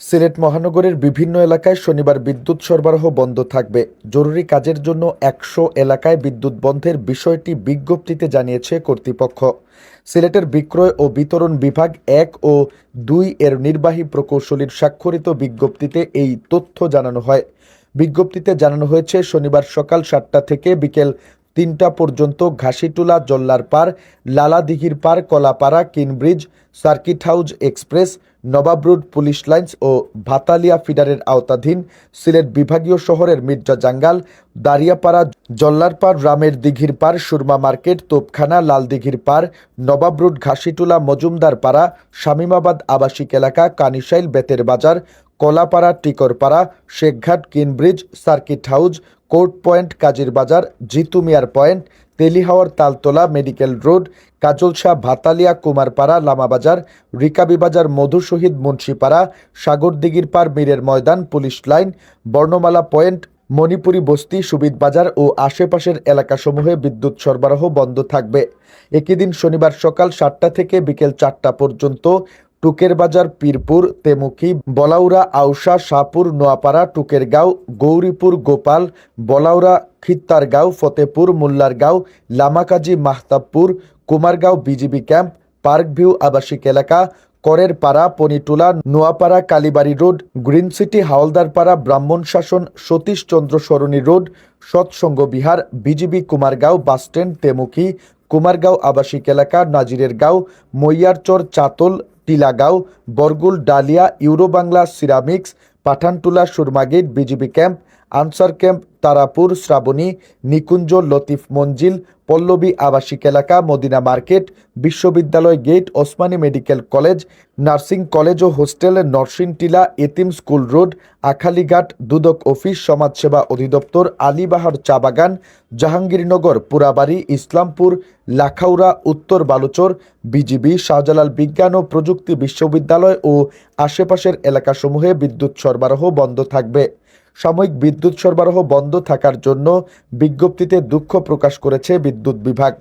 সিলেট মহানগরের বিভিন্ন এলাকায় শনিবার বিদ্যুৎ সরবরাহ বন্ধ থাকবে। জরুরি কাজের জন্য একশো এলাকায় বিদ্যুৎ বন্ধের বিষয়টি বিজ্ঞপ্তিতে জানিয়েছে কর্তৃপক্ষ। সিলেটের বিক্রয় ও বিতরণ বিভাগ এক ও দুই এর নির্বাহী প্রকৌশলীর স্বাক্ষরিত বিজ্ঞপ্তিতে এই তথ্য জানানো হয়। বিজ্ঞপ্তিতে জানানো হয়েছে, শনিবার সকাল সাতটা থেকে বিকেল তিনটা পর্যন্ত Ghasitula, Jollar Par, Laladighir Par, Kalapara, Keane bridge, circuit house express, Nawab road police lines ও ভাতালিয়া ফিডারের আওতাধীন সিলেট বিভাগীয় শহরের মির্জা জাঙ্গাল, দারিয়াপাড়া জল্লারপাড় রামের দিঘির পার, সুরমা মার্কেট, তোপখানা, লালদিঘির পার, নবাব রোড ঘাসিটুলা, মজুমদার পাড়া, শামীমাবাদ আবাসিক এলাকা, Kanishail, Beter Bazar, Kalapara, Tikarpara, Shekhghat, Keane bridge, circuit house court point, Kazir Bazar, Jitu Miar point, Telihawar Taltala, medical road Kajalshah Bhatalia, Kumarpara, Lamabazar, Rikabi Bazar, Madhu Shahid, Munshipara, Sagardighir Par, Mirer Maydan, police line, Barnamala point, Manipuri Basti, Subid Bazar ও আশেপাশের এলাকাসমূহে বিদ্যুৎ সরবরাহ বন্ধ থাকবে। একই দিন শনিবার সকাল সাতটা থেকে বিকেল চারটা পর্যন্ত Tuker Bazar Pirpur Temuki Balaura Ausa Shahpur, Noapara, Tukergaon, Gouripur, Gopal Balaura Khittargaon, Fatehpur, Mollargaon, Lamakazi, Mahtabpur, Kumargaon, BGB camp park view আবাসিক এলাকা Karer Para Panitula, Noapara, Kalibari road, green city, Hawladarpara, Brahman Shasan Satishchandra Sarani road, Satsang Bihar, BGB Kumargaon bus stand Temuki Kumargaon আবাসিক এলাকা Nazirer Gaon Moiyarchar Chatal Tilagaon Bargul Dalia euro Bangla ceramics Pathantula Surma gate BGB camp Ansar camp Tarapur, Srabani, Nikunja, Latif Manzil, Pallabi আবাসিক এলাকা, Madina market, বিশ্ববিদ্যালয় gate, Osmani medical college, nursing college ও hostel, Narsingtila, এতিম school road, Akhalighat, Dudak office, সমাজসেবা অধিদপ্তর, আলীবাহার চা বাগান, জাহাঙ্গীরনগর, পুরাবাড়ি, ইসলামপুর, লাখাউড়া, উত্তর Baluchar, BGB, Shahjalal বিজ্ঞান ও প্রযুক্তি বিশ্ববিদ্যালয় ও আশেপাশের এলাকাসমূহে বিদ্যুৎ সরবরাহ বন্ধ থাকবে। সাময়িক বিদ্যুৎ সরবরাহ বন্ধ থাকার জন্য বিজ্ঞপ্তিতে দুঃখ প্রকাশ করেছে বিদ্যুৎ বিভাগ।